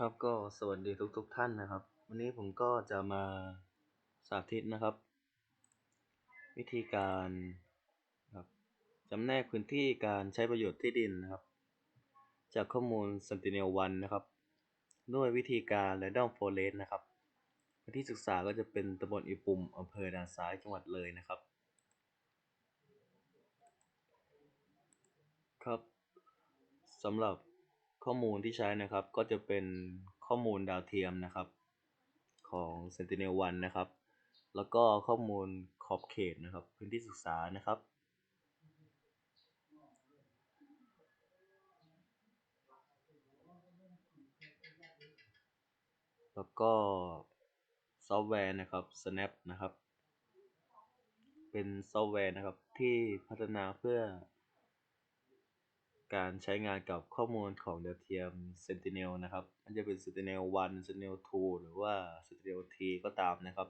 ครับก็สวัสดีทุกๆทท่านนะครับ วันนี้ผมก็จะมาสาธิตนะครับ วิธีการครับจำแนกพื้นที่การใช้ประโยชน์ที่ดินนะครับ จากข้อมูล Sentinel-1 นะครับ ด้วยวิธีการ Random Forest นะครับที่ศึกษาก็จะเป็นตำบลอีปุ่มอำเภอด่านซ้ายจังหวัดเลยนะครับ ครับสำหรับ ข้อมูลที่ใช้นะครับก็จะเป็นข้อมูลดาวเทียมนะครับ ของ Sentinel-1 นะครับ แล้วก็ข้อมูลขอบเขตนะครับ พื้นที่ศึกษานะครับ แล้วก็ซอฟต์แวร์นะครับ Snap นะครับ เป็นซอฟต์แวร์นะครับที่พัฒนาเพื่อ การใช้งานกับข้อมูลของดาวเทียม Sentinel นะครับ มันจะเป็น Sentinel 1 Sentinel 2 หรือว่า Sentinel T ก็ตามนะครับ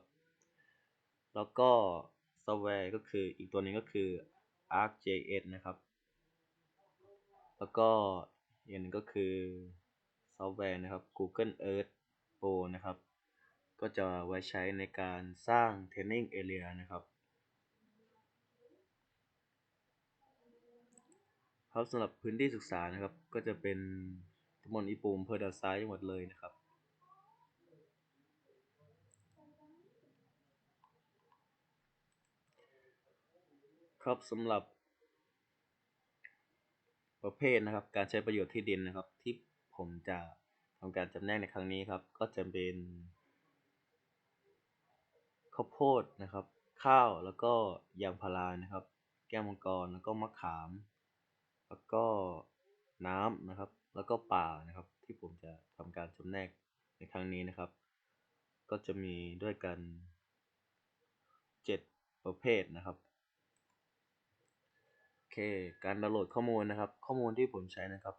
แล้วก็ซอฟต์แวร์ก็คืออีกตัวนึงก็คือ ArcGIS นะครับ แล้วก็อย่างนึงก็คือซอฟต์แวร์นะครับ Google Earth Pro นะครับ ก็จะไว้ใช้ในการสร้าง Training Area นะครับ ครับสำหรับพื้นที่ศึกษานะครับ ก็จะเป็นตำบลอีปูมอำเภอด่านซ้ายจังหวัดเลยนะครับ ครับสำหรับ ประเภทนะครับ การใช้ประโยชน์ที่ดินนะครับ ที่ผมจะทำการจำแนกในครั้งนี้ครับ ก็จะเป็นข้าวโพดนะครับ ข้าวแล้วก็ยางพารานะครับ แก้วมังกรแล้วก็มะขาม แล้วก็น้ำนะครับ แล้วก็ป่านะครับ ที่ผมจะทำการจำแนกในครั้งนี้นะครับ ก็จะมีด้วยกัน 7 ประเภทนะครับโอเคการดาวน์โหลดข้อมูลนะครับ ข้อมูลที่ผมใช้นะครับ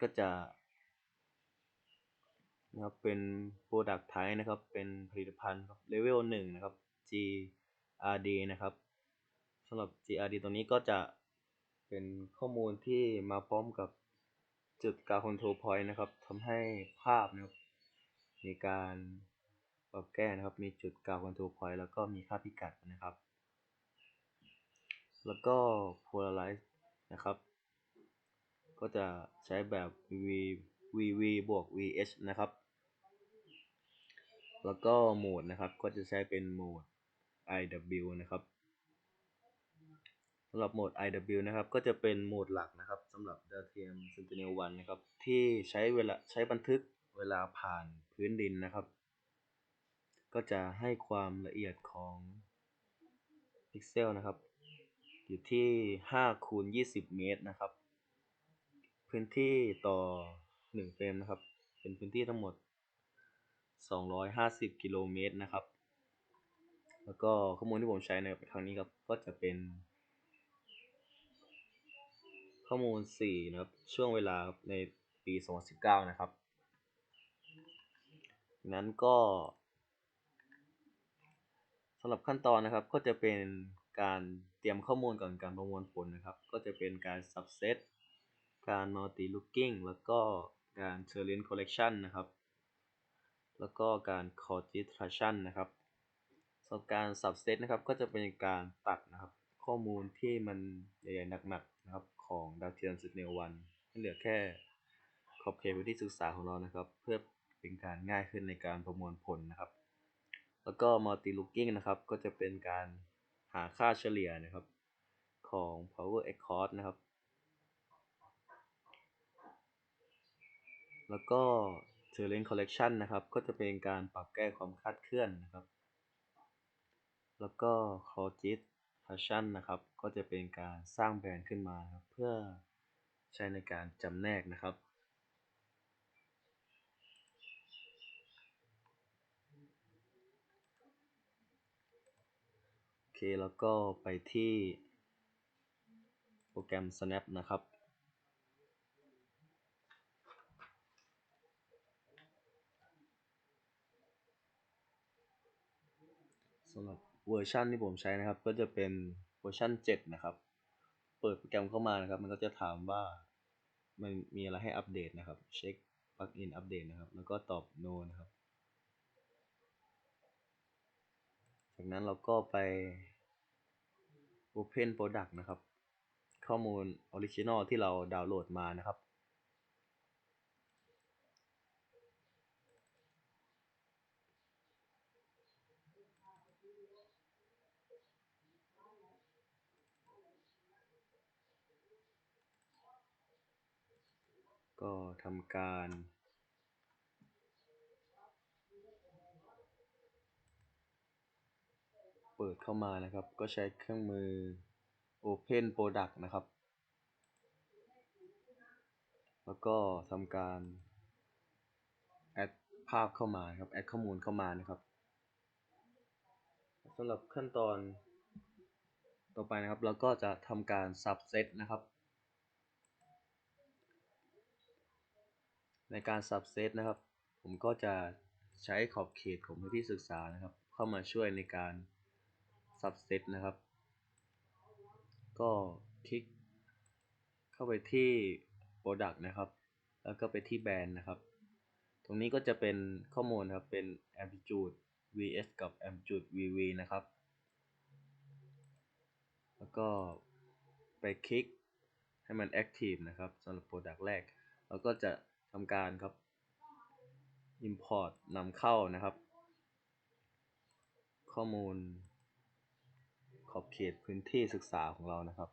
ก็จะนะครับเป็น Product Type นะครับ เป็นผลิตภัณฑ์ครับ Level 1 นะครับ GRD นะครับสำหรับ GRD ตัวนี้ก็จะ เป็นข้อมูลที่มาพร้อมกับจุดการ Control Point นะครับทำให้ภาพนะครับมีการปรับแก้นะครับ มีจุดการ Control Point แล้วก็มีค่าพิกัดนะครับ แล้วก็ Polarize นะครับ ก็จะใช้แบบ v vv บวก VH นะครับ แล้วก็โหมดนะครับ ก็จะใช้เป็นโหมด IW นะครับำหรับโหมด IW นะครับ ก็จะเป็นโหมดหลักนะครับสำหรับดาวเทียม Sentinel-1 นะครับ ที่ใช้เวลาใช้บันทึกเวลาผ่านพื้นดินนะครับ ก็จะให้ความละเอียดของพิกเซลนะครับ อยู่ที่5คูณ20 เมตรนะครับ พื้นที่ต่อ 1 เฟรมนะครับ เป็นพื้นที่ทั้งหมด 250 กิโลเมตรนะครับ แล้วก็ข้อมูลที่ผมใช้ในครั้งนี้ครับ ก็จะเป็น ข้อมูล4นะครับ ช่วงเวลาในปี 2019 นะครับ นั้นก็สำหรับขั้นตอนนะครับ ก็จะเป็นการเตรียมข้อมูลก่อนการประมวลผลนะครับ ก็จะเป็นการ subset การ multi looking แล้วก็การ terrain collection นะครับ แล้วก็การ c o r d i s t r a t i o n นะครับสำหรับการ subset นะครับ ก็จะเป็นการตัดนะครับ ข้อมูลที่มันใหญ่ๆหนักๆนะครับ ของดาวเทียม Sentinel-1 ให้เหลือแค่ขอบเขตพื้นที่ศึกษาของเรานะครับ เพื่อเป็นการง่ายขึ้นในการประมวลผลนะครับ แล้วก็ multi looking นะครับ ก็จะเป็นการหาค่าเฉลี่ยนะครับของ power across นะครับ แล้วก็ Terrain Collection นะครับ ก็จะเป็นการปรับแก้ความคาดเคลื่อนนะครับ แล้วก็ c o r g i t a t i o n นะครับ ก็จะเป็นการสร้างแบรนด์ขึ้นมาเพื่อใช้ในการจำแนกนะครับ โอเค แล้วก็ไปที่โปรแกรม Snap นะครับสำหรับ เวอร์ชันที่ผมใช้นะครับ ก็จะเป็นเวอร์ชัน7 นะครับ เปิดโปรแกรมเข้ามานะครับ มันก็จะถามว่ามันมีอะไรให้อัปเดตนะครับ เช็ค plugin อัปเดตนะครับ แล้วก็ตอบ no นะครับ จากนั้นเราก็ไป open product นะครับ ข้อมูล original ที่เราดาวน์โหลดมานะครับ ก็ทำการเปิดเข้ามานะครับ ก็ใช้เครื่องมือ Open Product นะครับ แล้วก็ทำการ add ภาพเข้ามาครับ add ข้อมูลเข้ามานะครับสำหรับขั้นตอนต่อไปนะครับ เราก็จะทำการ subset นะครับ ในการ subset นะครับ ผมก็จะใช้ขอบเขตของพื้นที่ศึกษานะครับ เข้ามาช่วยในการ subset นะครับ ก็คลิกเข้าไปที่ product นะครับ แล้วก็ไปที่แบรนด์นะครับ ตรงนี้ก็จะเป็นข้อมูลครับเป็น amplitude vs กับ amplitude vv นะครับ แล้วก็ไปคลิกให้มัน active นะครับสำหรับ product แรก เราก็จะ ทำการครับ import นำเข้านะครับ ข้อมูลขอบเขตพื้นที่ศึกษาของเรานะครับ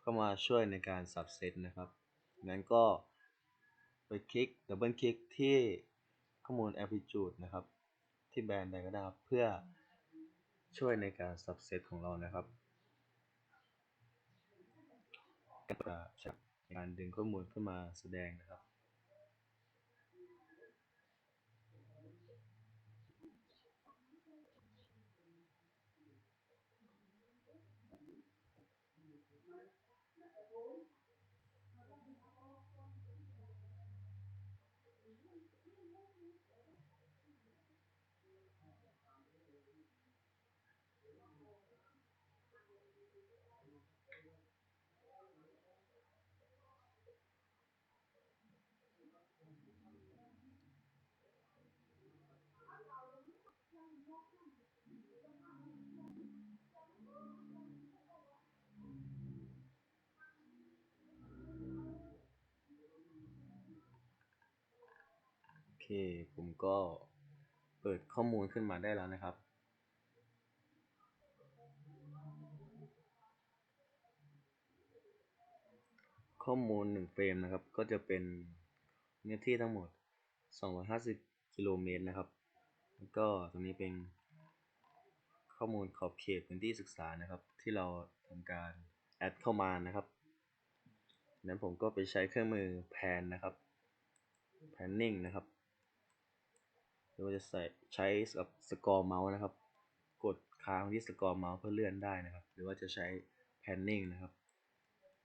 เข้ามาช่วยในการ subset นะครับงั้นก็ไปคลิกดับเบิลคลิกที่ข้อมูล amplitude นะครับ ที่แบรนด์ใดก็ได้ครับ เพื่อช่วยในการ subset ของเรานะครับการดึงข้อมูลขึ้นมาแสดงนะครับ เคผมก็เปิดข้อมูลขึ้นมาได้แล้วนะครับ ข้อมูล1เฟรมนะครับ ก็จะเป็นเนื้อที่ทั้งหมด 250 กิโลเมตรนะครับ แล้วก็ตรงนี้เป็นข้อมูลขอบเขตพื้นที่ศึกษานะครับ ที่เราทำการแอดเข้ามานะครับนั้นผมก็ไปใช้เครื่องมือแพนนะครับ panning นะครับ หรือว่าจะใส่ใช้กับสกอร์เมาส์นะครับ กดค้างที่สกอร์เมาส์เพื่อเลื่อนได้นะครับ หรือว่าจะใช้ panning นะครับ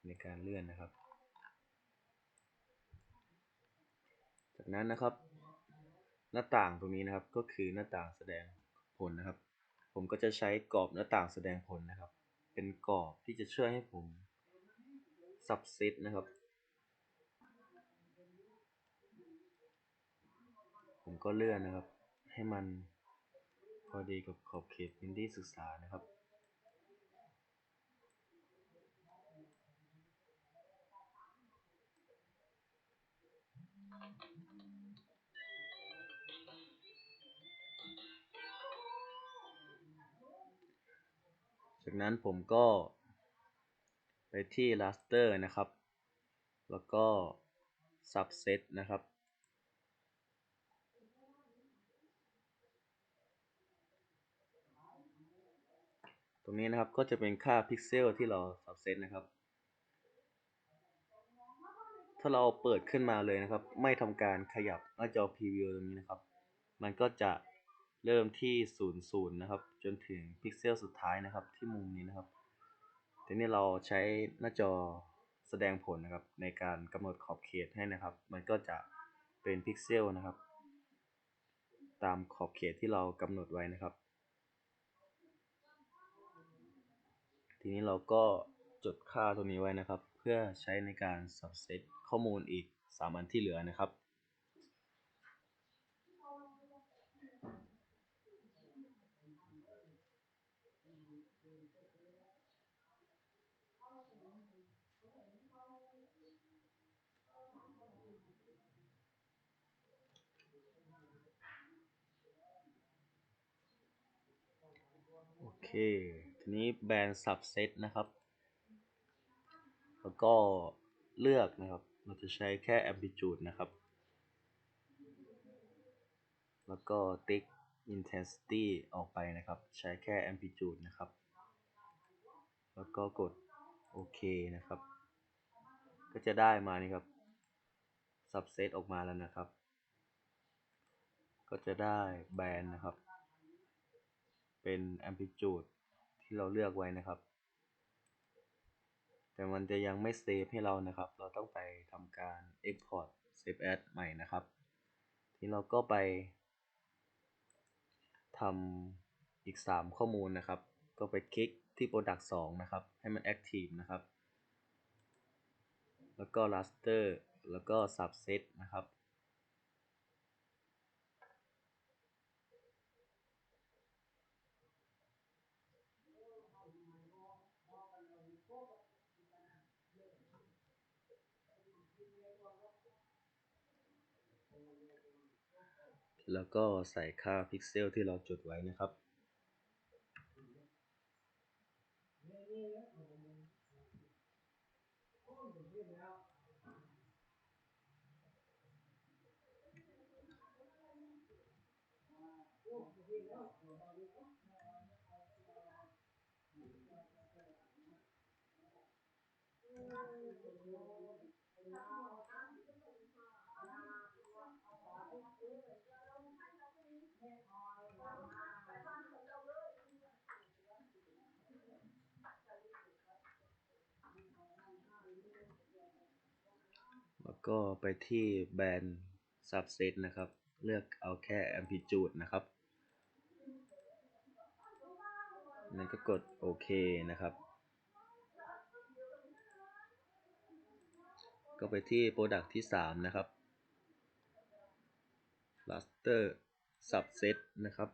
ในการเลื่อนนะครับ จากนั้นนะครับ หน้าต่างตรงนี้นะครับก็คือหน้าต่างแสดงผลนะครับ ผมก็จะใช้กรอบหน้าต่างแสดงผลนะครับ เป็นกรอบที่จะช่วยให้ผม subset นะครับ ผมก็เลื่อนนะครับ ให้มันพอดีกับขอบเขตพื้นที่ศึกษานะครับ จากนั้นผมก็ไปที่ raster นะครับ แล้วก็ subset นะครับ ตรงนี้นะครับก็จะเป็นค่าพิกเซลที่เรา subset นะครับ ถ้าเราเปิดขึ้นมาเลยนะครับ ไม่ทำการขยับหน้าจอ preview ตรงนี้นะครับ มันก็จะเริ่มที่00นะครับ จนถึงพิกเซลสุดท้ายนะครับ ที่มุมนี้นะครับทีนี้เราใช้หน้าจอแสดงผลนะครับ ในการกำหนดขอบเขตให้นะครับ มันก็จะเป็นพิกเซลนะครับ ตามขอบเขตที่เรากำหนดไว้นะครับ ทีนี้เราก็จดค่าตัวนี้ไว้นะครับ เพื่อใช้ในการ subset ข้อมูลอีก 3 อันที่เหลือนะครับโอเค ทีนี้แบน subset นะครับ แล้วก็เลือกนะครับ เราจะใช้แค่ amplitude นะครับ แล้วก็ติ๊ก intensity ออกไปนะครับ ใช้แค่ amplitude นะครับ แล้วก็กดโอเคนะครับ ก็จะได้มานี่ครับ subset ออกมาแล้วนะครับ ก็จะได้แบนนะครับ เป็น amplitude ที่เราเลือกไว้นะครับ แต่มันจะยังไม่เซฟให้เรานะครับ เราต้องไปทำการ export save as ใหม่นะครับ ทีเราก็ไปทำอีก 3 ข้อมูลนะครับ ก็ไปคลิกที่ product 2 นะครับ ให้มัน active นะครับ แล้วก็ raster แล้วก็ subset นะครับ แล้วก็ใส่ค่าพิกเซลที่เราจดไว้นะครับแล้ ก็ไปที่แบรนด์ subset นะครับ เลือกเอาแค่ amplitude นะครับนั้นก็กดโอเคนะครับ ก็ไปที่ product ที่ 3 นะครับ raster subset นะครับ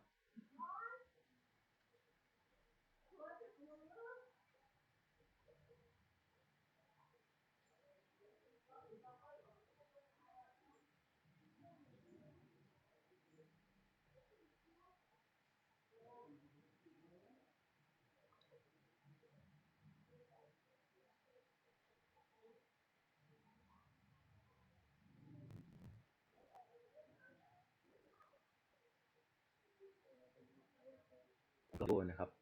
โลโก้นะครับ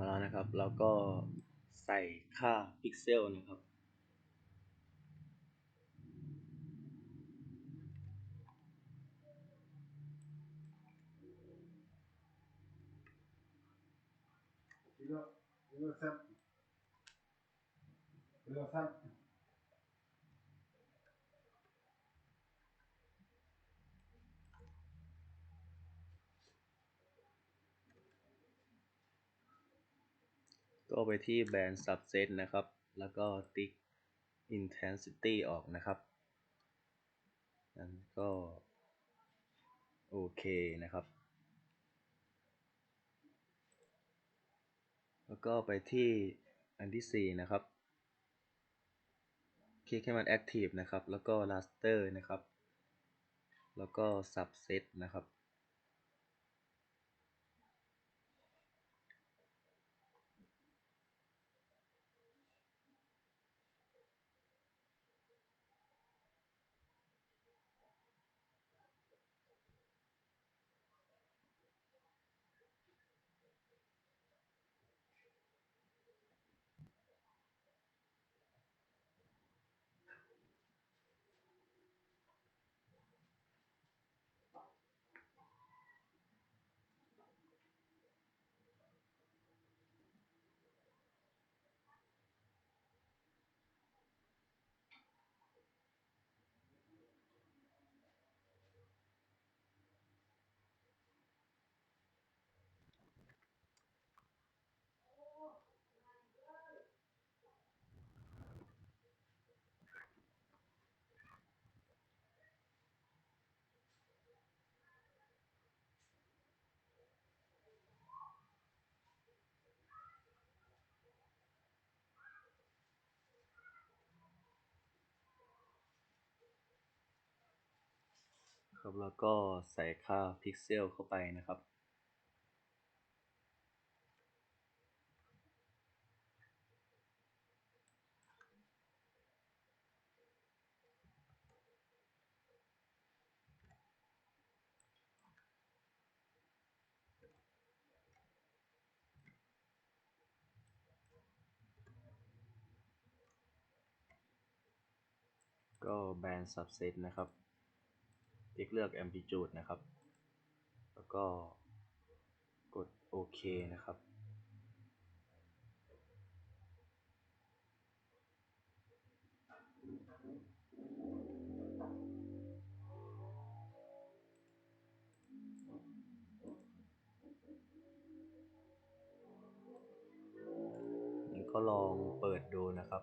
มาแล้วนะครับ แล้วก็ใส่ค่าพิกเซลนะครับ Prima, ก็ไปที่แบนด์ subset นะครับ แล้วก็ติ๊ก intensity ออกนะครับนั้นก็ โอเคนะครับ แล้วก็ไปที่อันที่ 4 นะครับ คลิกให้มัน active นะครับ แล้วก็ raster นะครับ แล้วก็ subset นะครับ ครับแล้วก็ใส่ค่าพิกเซลเข้าไปนะครับ ก็แบน subset นะครับิกเลือก amplitude นะครับ แล้วก็กดโอเคนะครับนี่ก็ลองเปิดดูนะครับ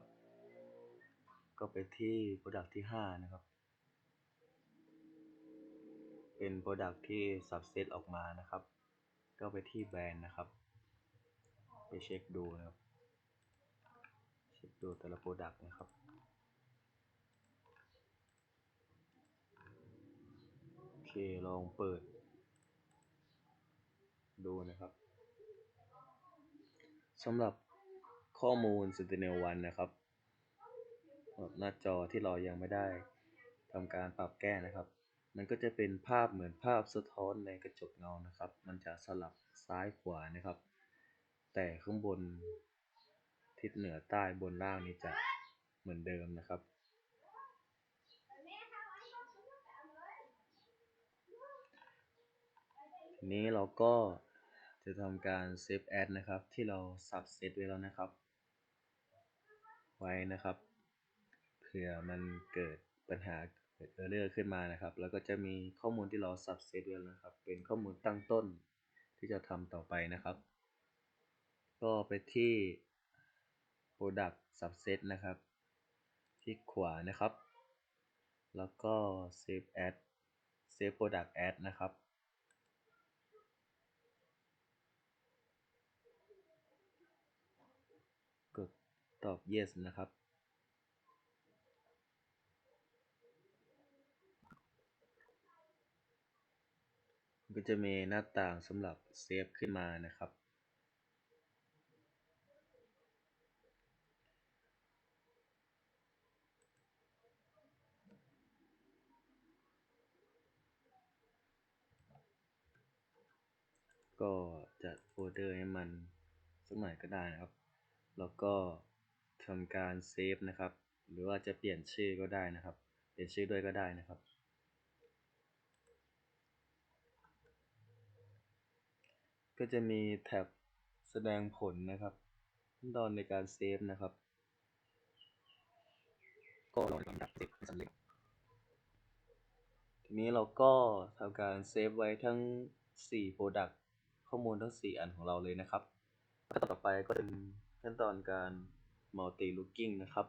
ก็ไปที่ Product ที่ 5 นะครับ เป็น Product ที่ Subset ออกมานะครับ ก็ไปที่แบรนด์นะครับ ไปเช็คดูนะครับเช็คดูแต่ละ Product นะครับโอเคลองเปิด ดูนะครับสำหรับข้อมูล Sentinel-1 นะครับ หน้าจอที่เรายังไม่ได้ทำการปรับแก้นะครับ มันก็จะเป็นภาพเหมือนภาพสะท้อนในกระจกเงานะครับ มันจะสลับซ้ายขวานะครับ แต่ข้างบนทิศเหนือใต้บนล่างนี้จะเหมือนเดิมนะครับทีนี้เราก็จะทำการ save as นะครับ ที่เรา subset ไว้แล้วนะครับ ไว้นะครับ เผื่อมันเกิดปัญหา error ขึ้นมานะครับ แล้วก็จะมีข้อมูลที่เรา subset ไว้แล้วนะครับ เป็นข้อมูลตั้งต้นที่จะทำต่อไปนะครับ ก็ไปที่ product subset นะครับที่ขวานะครับ แล้วก็ save as save product as นะครับกดตอบ yes นะครับ ก็จะมีหน้าต่างสำหรับเซฟขึ้นมานะครับ ก็จัดโฟลเดอร์ให้มันสักหน่อยก็ได้นะครับ แล้วก็ทำการเซฟนะครับ หรือว่าจะเปลี่ยนชื่อก็ได้นะครับ เปลี่ยนชื่อด้วยก็ได้นะครับ ก็จะมีแท็บแสดงผลนะครับ ขั้นตอนในการเซฟนะครับ ก็รอลำดับเซฟสำเร็จทีนี้เราก็ทำการเซฟไว้ทั้ง 4 Product ข้อมูลทั้ง 4 อันของเราเลยนะครับขั้นตอนต่อไปก็เป็นขั้นตอนการ Multi Looking นะครับ